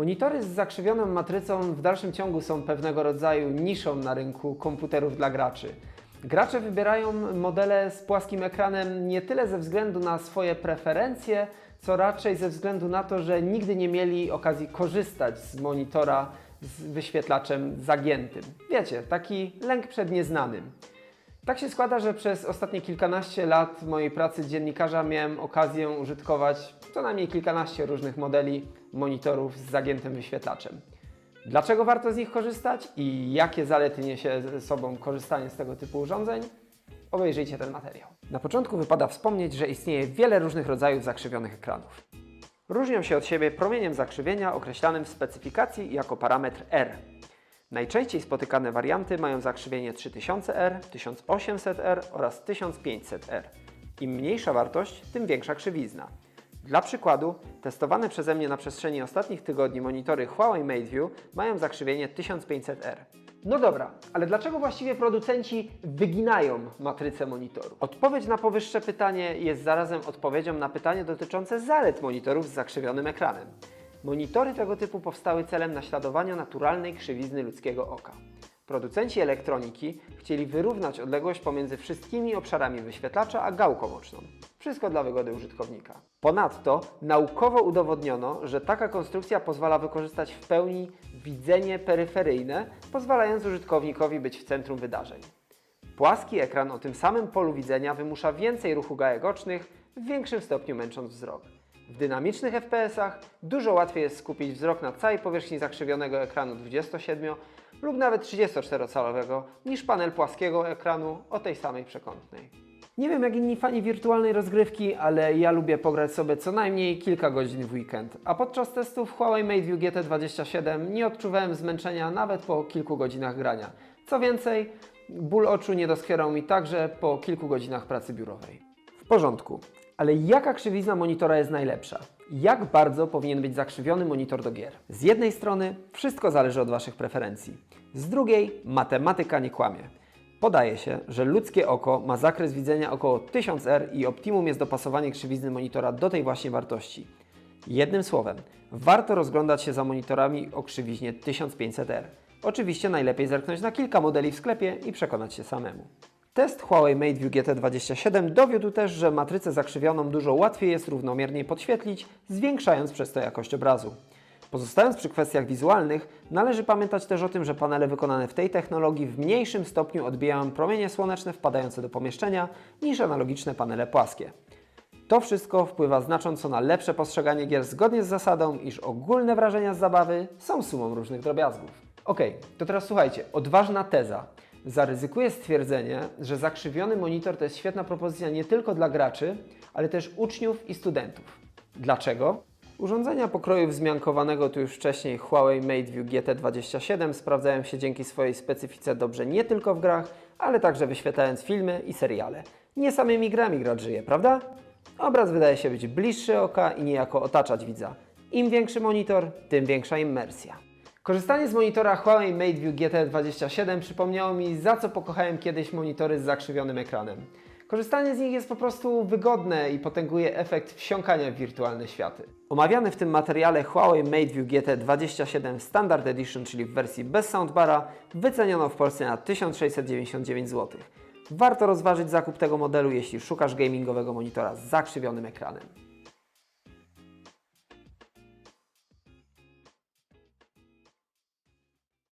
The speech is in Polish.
Monitory z zakrzywioną matrycą w dalszym ciągu są pewnego rodzaju niszą na rynku komputerów dla graczy. Gracze wybierają modele z płaskim ekranem nie tyle ze względu na swoje preferencje, co raczej ze względu na to, że nigdy nie mieli okazji korzystać z monitora z wyświetlaczem zagiętym. Wiecie, taki lęk przed nieznanym. Tak się składa, że przez ostatnie kilkanaście lat mojej pracy dziennikarza miałem okazję użytkować co najmniej kilkanaście różnych modeli monitorów z zagiętym wyświetlaczem. Dlaczego warto z nich korzystać i jakie zalety niesie ze sobą korzystanie z tego typu urządzeń? Obejrzyjcie ten materiał. Na początku wypada wspomnieć, że istnieje wiele różnych rodzajów zakrzywionych ekranów. Różnią się od siebie promieniem zakrzywienia określanym w specyfikacji jako parametr R. Najczęściej spotykane warianty mają zakrzywienie 3000R, 1800R oraz 1500R. Im mniejsza wartość, tym większa krzywizna. Dla przykładu, testowane przeze mnie na przestrzeni ostatnich tygodni monitory Huawei MateView mają zakrzywienie 1500R. No dobra, ale dlaczego właściwie producenci wyginają matrycę monitoru? Odpowiedź na powyższe pytanie jest zarazem odpowiedzią na pytanie dotyczące zalet monitorów z zakrzywionym ekranem. Monitory tego typu powstały celem naśladowania naturalnej krzywizny ludzkiego oka. Producenci elektroniki chcieli wyrównać odległość pomiędzy wszystkimi obszarami wyświetlacza a gałką oczną. Wszystko dla wygody użytkownika. Ponadto naukowo udowodniono, że taka konstrukcja pozwala wykorzystać w pełni widzenie peryferyjne, pozwalając użytkownikowi być w centrum wydarzeń. Płaski ekran o tym samym polu widzenia wymusza więcej ruchu gałek ocznych, w większym stopniu męcząc wzrok. W dynamicznych FPS-ach dużo łatwiej jest skupić wzrok na całej powierzchni zakrzywionego ekranu 27 lub nawet 34-calowego niż panel płaskiego ekranu o tej samej przekątnej. Nie wiem jak inni fani wirtualnej rozgrywki, ale ja lubię pograć sobie co najmniej kilka godzin w weekend, a podczas testów Huawei MateView GT27 nie odczuwałem zmęczenia nawet po kilku godzinach grania. Co więcej, ból oczu nie doskwierał mi także po kilku godzinach pracy biurowej. W porządku, ale jaka krzywizna monitora jest najlepsza? Jak bardzo powinien być zakrzywiony monitor do gier? Z jednej strony wszystko zależy od Waszych preferencji, z drugiej matematyka nie kłamie. Podaje się, że ludzkie oko ma zakres widzenia około 1000R i optimum jest dopasowanie krzywizny monitora do tej właśnie wartości. Jednym słowem, warto rozglądać się za monitorami o krzywiźnie 1500R. Oczywiście najlepiej zerknąć na kilka modeli w sklepie i przekonać się samemu. Test Huawei MateView GT27 dowiódł też, że matrycę zakrzywioną dużo łatwiej jest równomiernie podświetlić, zwiększając przez to jakość obrazu. Pozostając przy kwestiach wizualnych, należy pamiętać też o tym, że panele wykonane w tej technologii w mniejszym stopniu odbijają promienie słoneczne wpadające do pomieszczenia niż analogiczne panele płaskie. To wszystko wpływa znacząco na lepsze postrzeganie gier zgodnie z zasadą, iż ogólne wrażenia z zabawy są sumą różnych drobiazgów. Okej, to teraz słuchajcie, odważna teza. Zaryzykuję stwierdzenie, że zakrzywiony monitor to jest świetna propozycja nie tylko dla graczy, ale też uczniów i studentów. Dlaczego? Urządzenia pokroju wzmiankowanego tu już wcześniej Huawei MateView GT27 sprawdzają się dzięki swojej specyfice dobrze nie tylko w grach, ale także wyświetlając filmy i seriale. Nie samymi grami gracz żyje, prawda? Obraz wydaje się być bliższy oka i niejako otaczać widza. Im większy monitor, tym większa immersja. Korzystanie z monitora Huawei MateView GT27 przypomniało mi, za co pokochałem kiedyś monitory z zakrzywionym ekranem. Korzystanie z nich jest po prostu wygodne i potęguje efekt wsiąkania w wirtualne światy. Omawiany w tym materiale Huawei MateView GT27 Standard Edition, czyli w wersji bez soundbara, wyceniono w Polsce na 1699 zł. Warto rozważyć zakup tego modelu, jeśli szukasz gamingowego monitora z zakrzywionym ekranem.